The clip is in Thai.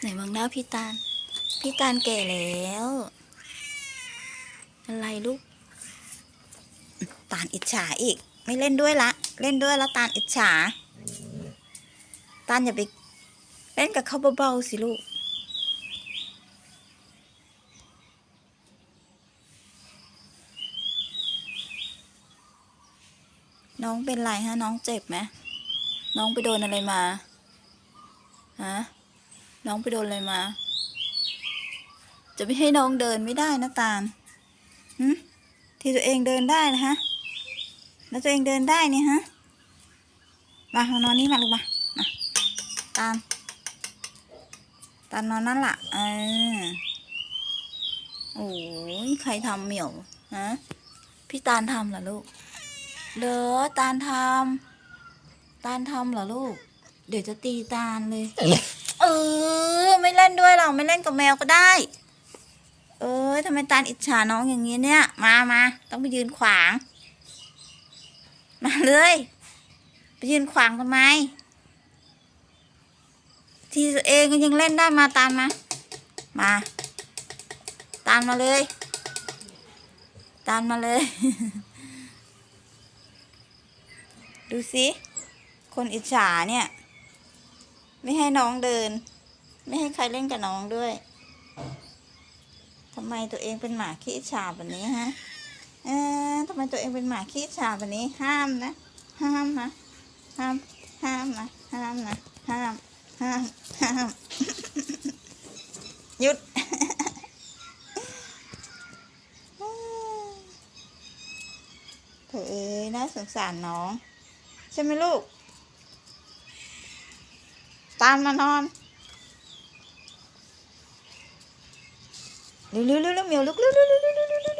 ไหนมองหน้าพี่ตาล พี่ตาลแก่แล้ว อะไรลูก ตาลอิจฉาอีก ไม่เล่นด้วยละ เล่นด้วยแล้วตาลอิจฉา ตาลอย่าไปเล่นกับเขาเบาๆสิลูก น้องเป็นไรฮะ น้องเจ็บไหม น้องไปโดนอะไรมา ฮะ น้องไปโดนอะไรมา จะไม่ให้น้องเดินไม่ได้นะตาลหึที่ตัวเองเดินได้นะฮะ แล้วตัวเองเดินได้เนี่ยฮะมามานอนนี่มาลูกมา มา ตาล ตาลนอนนั่นละเออโอ้ยใครทำเหมียวฮะ พี่ตาลทำเหรอลูกเหรอตาลทำตาลทำเหรอลูก เดี๋ยวจะตีตาลเลย ออไม่เล่นด้วยหรอกไม่เล่นกับแมวก็ได้ เออทำไมตาลอิจฉาน้องอย่างนี้เนี่ย มามาต้องไปยืนขวาง มาเลย ไปยืนขวางทำไม ทีตัวเองก็ยังเล่นได้มาตาลมา มา ตาลมาเลย ตาลมาเลย ดูสิ คนอิจฉาเนี่ย ไม่ให้น้องเดิน ไม่ให้ใครเล่นกับน้องด้วยทำไมตัวเองเป็นหมาขี้ฉาบแบบนี้ฮะเออทำไมตัวเองเป็นหมาขี้ฉาบแบบนี้ ห้ามนะ ห้ามนะ ห้าม ห้ามนะ ห้ามนะ ห้าม ห้าม ห้าม หยุด เธอเอ้ยน่าสงสารน้อง ใช่ไหมลูก ตามมานอนเร็วเร็วเร็วเมียวลุกเร็วเร็วเร็วเร็วเร็วเร็ว